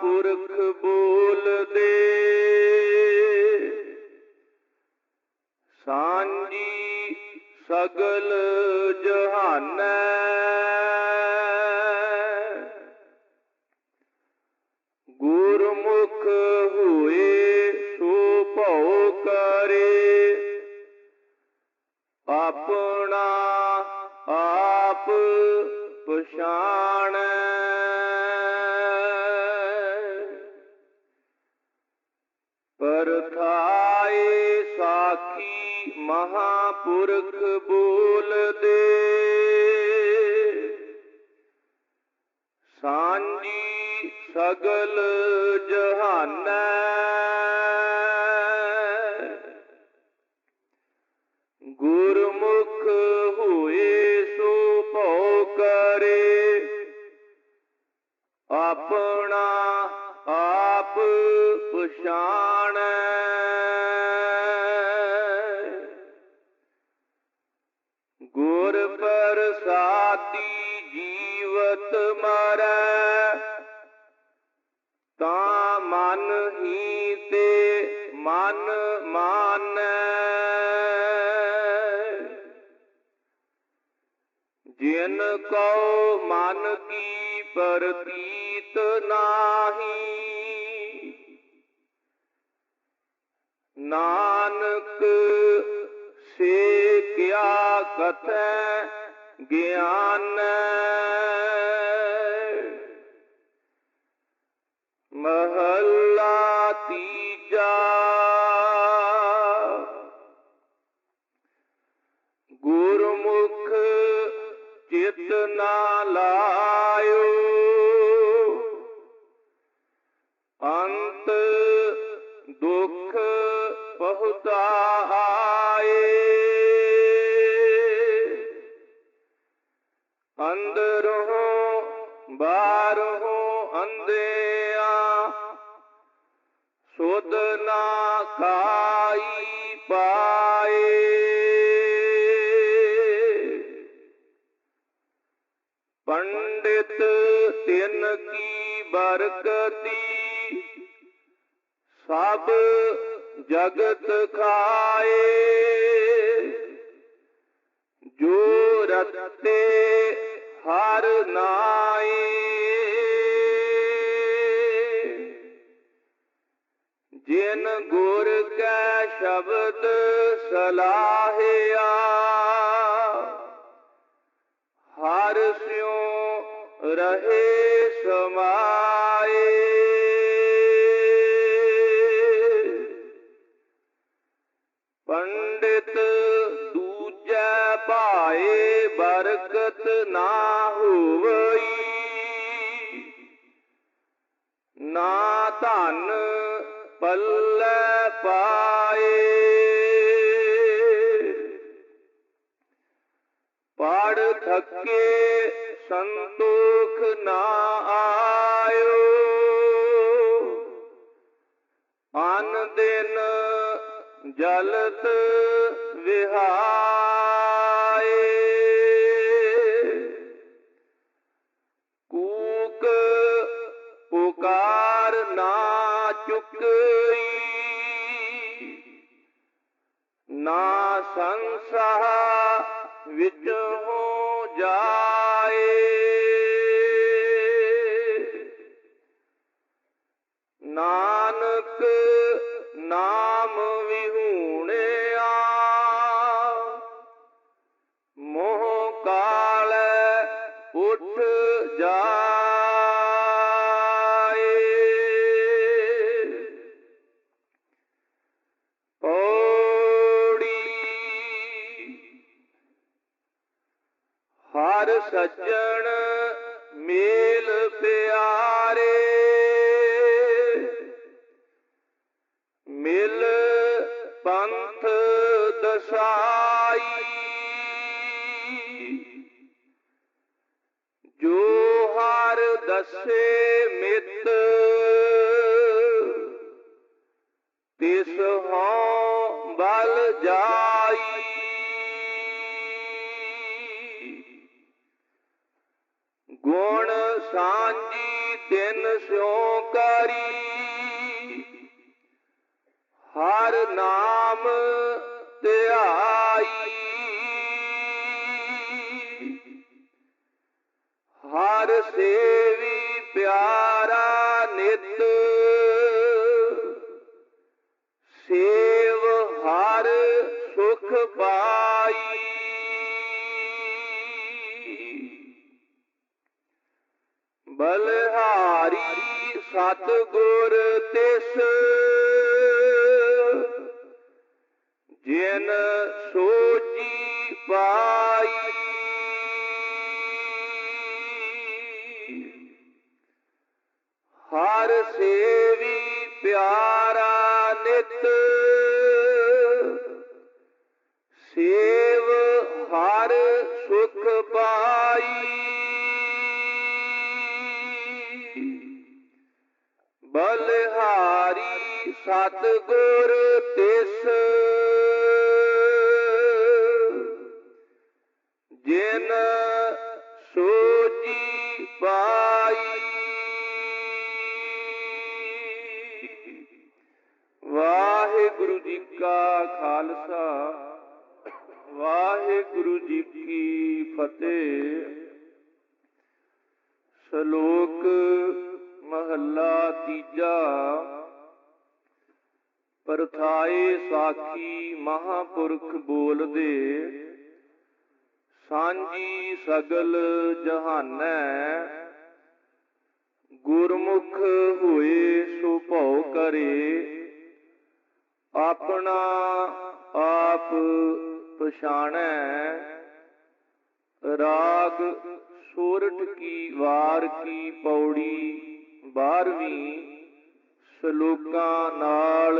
ਪੁਰਖ ਬੋਲਦੇ। ਸਾਂਝੀ ਸਗਲ ਜਹਾਨੈ ਮਹਾਪੁਰਖ ਬੋਲਦੇ। ਸਾਂਝੀ ਸਗਲ ਜਹਾਨੈ। ਜੀਵਤ ਮਰੈ। ਤਾਂ ਮਨ ਹੀ ਤੇ ਮਨ ਮਾਨੈ। ਜਿਨ ਕਉ ਮਨ ਕੀ ਪ੍ਰਤੀਤ ਨਾਹੀ, ਨਾਨਕ ਸੇ ਕਿਆ ਕਥੈ ਗਿਆਨ। ਮਹੱਲਾ ਤਿਨ ਕੀ ਬਰਕਤੀ ਸਭ ਜਗਤ ਖਾਏ। ਜੋ ਰਤੇ ਹਰ ਨਾਏ। ਜਿਨ ਗੁਰ ਕੈ ਸ਼ਬਦ ਸਲਾਹਿਆ ਰਹੇ ਸਮਾਏ ਪੰਡਿਤ ਦੂਜੈ ਭਾਏ ਬਰਕਤ ਨਾ ਹੋਵਈ ਨਾ ਧਨ ਪੱਲੇ ਪਾਏ ਪੜ ਥੱਕੇ ਸੰਤੋਖ ਨਾ ਆਇਓ। ਅਨ ਦਿਨ ਜਲਤ ਵਿਹਾਏ। ਕੂਕ ਪੁਕਾਰ ਨਾ ਚੁੱਕਈ। ਨਾ ਸੰਸਾਰ ਵਿੱਚ ਹੋ ਜਾ ਸੱਜਣ ਮੇਲ ਪਿਆਰੇ। ਮਿਲ ਪੰਥ ਦਸਾਈ। ਜੋ ਹਰ ਦਸੇ ਮਿਤ ਤਿਸ ਹਉ ਪਿਆਰਾ ਨਿਤ ਸੇਵ ਹਰ ਸੁਖ ਪਾਈ। ਬਲਹਾਰੀ ਸਤ ਗੁਰ ਤਿਸ ਜਿਨ ਸੋਜੀ ਪਾਈ ਬਲਹਾਰੀ ਗੁਰ ਤਿਸ। ਜਿਨ ਸੋਚੀ ਪਾਈ, ਵਾਹਿਗੁਰੂ ਜੀ ਕਾ ਖਾਲਸਾ, ਵਾਹਿਗੁਰੂ ਜੀ ਕੀ ਫਤਿਹ। ਸ਼ਲੋਕ ਮਹੱਲਾ ਤੀਜਾ। ਪਰਥਾਏ ਸਾਖੀ ਮਹਾਪੁਰਖ ਬੋਲਦੇ। ਸਾਂਝੀ ਸਗਲ ਜਹਾਨੈ, ਗੁਰਮੁਖ ਹੋਏ ਸੋ ਭਉ ਕਰੇ। ਆਪਣਾ ਆਪ ਪਛਾਣੈ, ਰਾਗ ਸੋਰਠ ਕੀ ਵਾਰ ਕੀ ਪੌੜੀ 12ਵੀਂ ਸਲੋਕਾਂ ਨਾਲ।